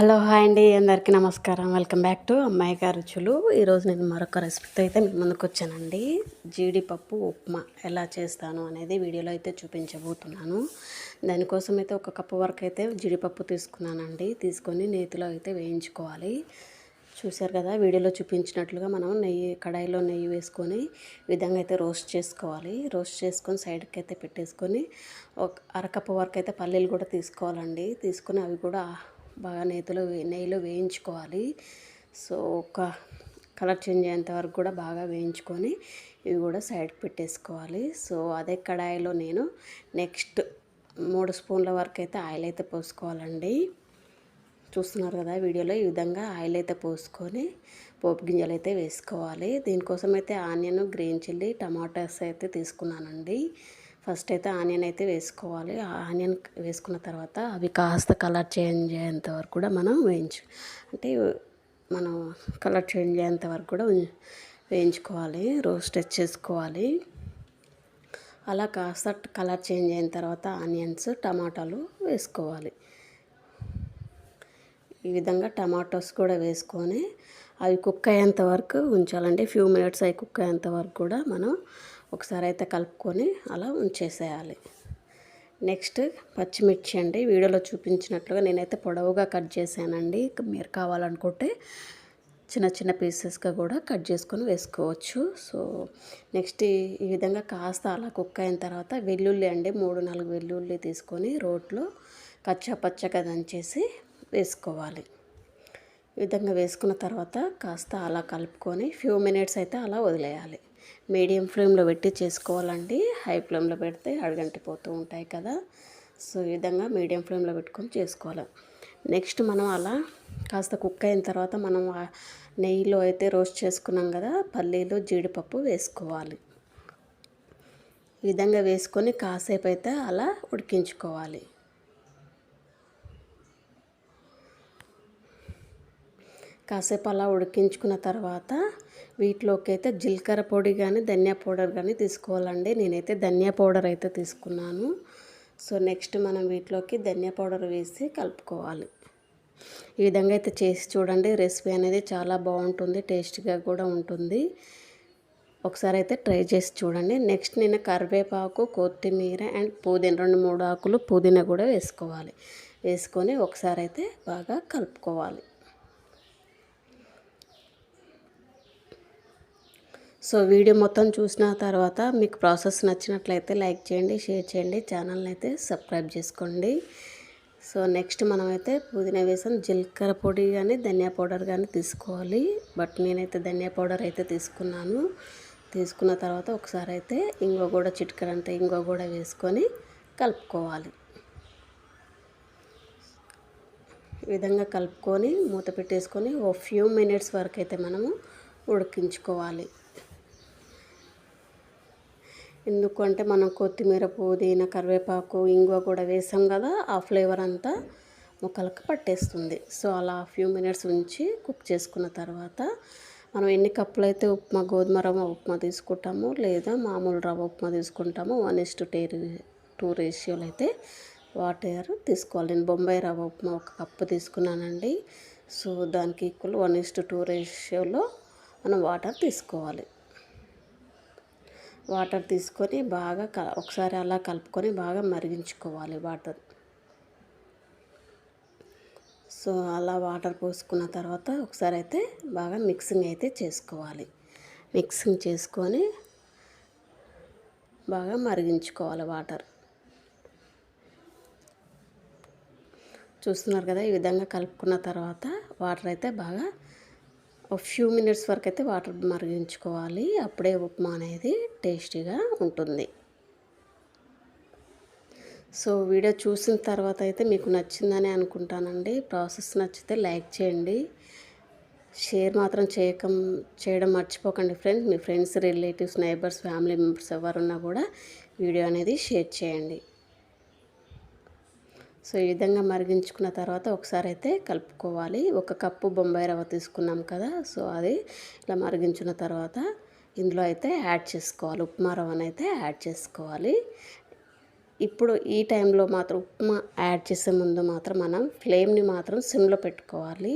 Hello hi అండి అందరికీ నమస్కారం. వెల్కమ్ బ్యాక్ టు అమ్మాయి గారు రుచులు. ఈరోజు నేను మరొక రెసిపీతో అయితే మీ ముందుకు వచ్చానండి. జీడిపప్పు ఉప్మా ఎలా చేస్తాను అనేది వీడియోలో అయితే చూపించబోతున్నాను. దానికోసం అయితే ఒక కప్పు వరకు అయితే జీడిపప్పు తీసుకున్నానండి. తీసుకొని నేతిలో అయితే వేయించుకోవాలి. చూశారు కదా వీడియోలో చూపించినట్లుగా మనం నెయ్యి కడాయిలో నెయ్యి వేసుకొని విధంగా అయితే రోస్ట్ చేసుకోవాలి. రోస్ట్ చేసుకొని సైడ్కి అయితే పెట్టేసుకొని ఒక అరకప్పు వరకు అయితే పల్లీలు కూడా తీసుకోవాలండి. తీసుకొని అవి కూడా బాగా నేతిలో వే- నెయ్యిలో వేయించుకోవాలి. సో ఒక కలర్ చేంజ్ అయ్యేంత వరకు కూడా బాగా వేయించుకొని ఇవి కూడా సైడ్కి పెట్టేసుకోవాలి. సో అదే కడాయిలో నేను నెక్స్ట్ మూడు స్పూన్ల వరకు అయితే ఆయిల్ అయితే పోసుకోవాలండి. చూస్తున్నారు కదా వీడియోలో ఈ విధంగా ఆయిల్ అయితే పోసుకొని పోపు గింజలు అయితే వేసుకోవాలి. దీనికోసం అయితే ఆనియన్ గ్రీన్ చిల్లీ టమాటాస్ అయితే తీసుకున్నానండి. ఫస్ట్ అయితే ఆనియన్ అయితే వేసుకోవాలి. ఆ ఆనియన్ వేసుకున్న తర్వాత అవి కాస్త కలర్ చేంజ్ అయ్యేంత వరకు కూడా మనం వేయించు అంటే మనం కలర్ చేంజ్ అయ్యేంత వరకు కూడా ఉం- వేయించుకోవాలి. రోస్ట్ చేసుకోవాలి. అలా కాస్త కలర్ చేంజ్ అయిన తర్వాత ఆనియన్స్ టమాటాలు వేసుకోవాలి. ఈ విధంగా టమాటోస్ కూడా వేసుకొని అవి కుక్ అయ్యేంత వరకు ఉంచాలండి. ఫ్యూ మినిట్స్ అవి కుక్ అయ్యేంత వరకు కూడా మనం ఒకసారి అయితే కలుపుకొని అలా ఉంచేసేయాలి. నెక్స్ట్ పచ్చిమిర్చి అండి. వీడియోలో చూపించినట్లుగా నేనైతే పొడవుగా కట్ చేశానండి. మీరు కావాలనుకుంటే చిన్న చిన్న పీసెస్గా కూడా కట్ చేసుకొని వేసుకోవచ్చు. సో నెక్స్ట్ ఈ- విధంగా కాస్త అలా కుక్ అయిన తర్వాత వెల్లుల్లి అండి. మూడు నాలుగు వెల్లుల్లి తీసుకొని రోట్లో కచ్చా పచ్చగా దంచేసి వేసుకోవాలి. ఈ విధంగా వేసుకున్న తర్వాత కాస్త అలా కలుపుకొని ఫ్యూ మినిట్స్ అయితే అలా వదిలేయాలి. మీడియం ఫ్లేమ్లో పెట్టి చేసుకోవాలండి. హై ఫ్లేమ్లో పెడితే అడగంటిపోతూ ఉంటాయి కదా. సో ఈ విధంగా మీడియం ఫ్లేమ్లో పెట్టుకొని చేసుకోవాలి. నెక్స్ట్ మనం అలా కాస్త కుక్ అయిన తర్వాత మనం నెయ్యిలో అయితే రోస్ట్ చేసుకున్నాం కదా పల్లీలు జీడిపప్పు వేసుకోవాలి. ఈ విధంగా వేసుకొని కాసేపు అయితే అలా ఉడికించుకోవాలి. కాసేపు అలా ఉడికించుకున్న తర్వాత వీటిలోకి అయితే జీలకర్ర పొడి కానీ ధనియా పౌడర్ కానీ తీసుకోవాలండి. నేనైతే ధనియా పౌడర్ అయితే తీసుకున్నాను. సో నెక్స్ట్ మనం వీటిలోకి ధనియా పౌడర్ వేసి కలుపుకోవాలి. ఈ విధంగా అయితే చేసి చూడండి. రెసిపీ అనేది చాలా బాగుంటుంది. టేస్ట్గా కూడా ఉంటుంది. ఒకసారి అయితే ట్రై చేసి చూడండి. నెక్స్ట్ నేను కరివేపాకు కొత్తిమీర అండ్ పుదీనా రెండు మూడు ఆకులు పుదీనా కూడా వేసుకోవాలి. వేసుకొని ఒకసారి అయితే బాగా కలుపుకోవాలి. సో వీడియో మొత్తం చూసిన తర్వాత మీకు ప్రాసెస్ నచ్చినట్లయితే లైక్ చేయండి షేర్ చేయండి ఛానల్ని అయితే సబ్స్క్రైబ్ చేసుకోండి. సో నెక్స్ట్ మనమైతే పుదీనా వేసాం. జీలకర్ర పొడి కానీ ధనియా పౌడర్ కానీ తీసుకోవాలి. బట్ నేనైతే ధనియా పౌడర్ అయితే తీసుకున్నాను. తీసుకున్న తర్వాత ఒకసారి అయితే ఇంగో కూడా చిటికెడంత ఇంగో కూడా వేసుకొని కలుపుకోవాలి. ఈ విధంగా కలుపుకొని మూత పెట్టేసుకొని ఓ ఫ్యూ మినిట్స్ వరకు అయితే మనము ఉడికించుకోవాలి. ఎందుకంటే మనం కొత్తిమీర పుదీనా కరివేపాకు ఇంగువ కూడా వేసాం కదా ఆ ఫ్లేవర్ అంతా ముక్కలకు పట్టేస్తుంది. సో అలా ఫ్యూ మినిట్స్ ఉంచి కుక్ చేసుకున్న తర్వాత మనం ఎన్ని కప్పులు అయితే ఉప్మా గోధుమ రవ్వ ఉప్మా తీసుకుంటామో లేదా మామూలు రవ్వ ఉప్మా తీసుకుంటామో వన్ ఇస్ టు టే టూ రేషియోలు అయితే వాటర్ తీసుకోవాలి. నేను బొంబాయి రవ్వ ఉప్మా ఒక కప్పు తీసుకున్నానండి. సో దానికి equal one is to two రేషియోలో మనం వాటర్ తీసుకోవాలి. వాటర్ తీసుకొని బాగా ఒకసారి అలా కలుపుకొని బాగా మరిగించుకోవాలి వాటర్. సో అలా వాటర్ పోసుకున్న తర్వాత ఒకసారి అయితే బాగా మిక్సింగ్ అయితే చేసుకోవాలి. మిక్సింగ్ చేసుకొని బాగా మరిగించుకోవాలి వాటర్. చూస్తున్నారు కదా ఈ విధంగా కలుపుకున్న తర్వాత వాటర్ అయితే బాగా ఒక ఫ్యూ మినిట్స్ వరకు అయితే వాటర్ మరిగించుకోవాలి. అప్పుడే ఉప్మా అనేది టేస్టీగా ఉంటుంది. సో వీడియో చూసిన తర్వాత అయితే మీకు నచ్చిందని అనుకుంటానండి. ప్రాసెస్ నచ్చితే లైక్ చేయండి. షేర్ మాత్రం చేయకం చేయడం మర్చిపోకండి ఫ్రెండ్స్. మీ friends relatives neighbours family members ఎవరున్నా కూడా వీడియో అనేది షేర్ చేయండి. సో ఈ విధంగా మరిగించుకున్న తర్వాత ఒకసారి అయితే కలుపుకోవాలి. ఒక కప్పు బొంబాయి రవ్వ తీసుకున్నాం కదా సో అది ఇలా మరిగించిన తర్వాత ఇందులో అయితే యాడ్ చేసుకోవాలి. ఉప్మా రవ్వను అయితే యాడ్ చేసుకోవాలి. ఇప్పుడు ఈ టైంలో మాత్రం ఉప్మా యాడ్ చేసే ముందు మాత్రం మనం ఫ్లేమ్ని మాత్రం సిమ్లో పెట్టుకోవాలి.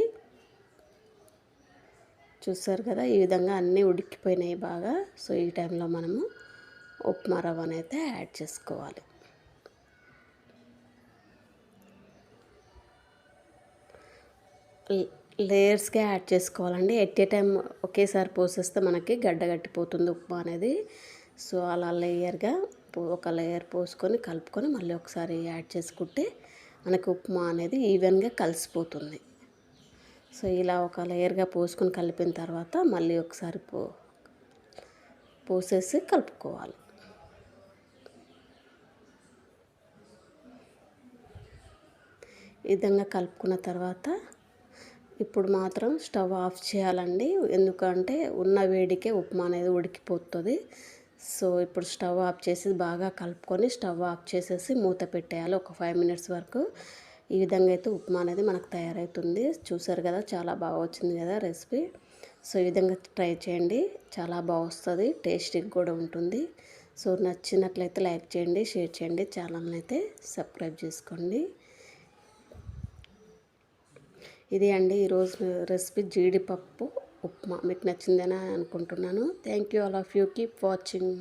చూసారు కదా ఈ విధంగా అన్నీ ఉడికిపోయినాయి బాగా. సో ఈ టైంలో మనము ఉప్మా రవ్వను అయితే యాడ్ చేసుకోవాలి. లేయర్స్గా యాడ్ చేసుకోవాలండి. ఎట్ ఏ టైం ఒకేసారి పోసేస్తే మనకి గడ్డగట్టిపోతుంది ఉప్మా అనేది. సో అలా లేయర్గా ఒక లేయర్ పోసుకొని కలుపుకొని మళ్ళీ ఒకసారి యాడ్ చేసుకుంటే మనకి ఉప్మా అనేది ఈవెన్గా కలిసిపోతుంది. సో ఇలా ఒక లేయర్గా పోసుకొని కలిపిన తర్వాత మళ్ళీ ఒకసారి పో పోసేసి కలుపుకోవాలి. ఈ విధంగా కలుపుకున్న తర్వాత ఇప్పుడు మాత్రం స్టవ్ ఆఫ్ చేయాలండి. ఎందుకంటే ఉన్న వేడికే ఉప్మా అనేది ఉడికిపోతుంది. సో ఇప్పుడు స్టవ్ ఆఫ్ చేసి బాగా కలుపుకొని స్టవ్ ఆఫ్ చేసేసి మూత పెట్టేయాలి ఒక ఫైవ్ మినిట్స్ వరకు. ఈ విధంగా అయితే ఉప్మా అనేది మనకు తయారవుతుంది. చూసారు కదా చాలా బాగా వచ్చింది కదా రెసిపీ. సో ఈ విధంగా ట్రై చేయండి. చాలా బాగా వస్తుంది టేస్టీగా కూడా ఉంటుంది. సో నచ్చినట్లయితే లైక్ చేయండి షేర్ చేయండి. ఛానల్ని అయితే సబ్స్క్రైబ్ చేసుకోండి. ఇది అండి ఈరోజు రెసిపీ జీడిపప్పు ఉప్మా. మీకు నచ్చిందని అనుకుంటున్నాను. Thank you all of you keep watching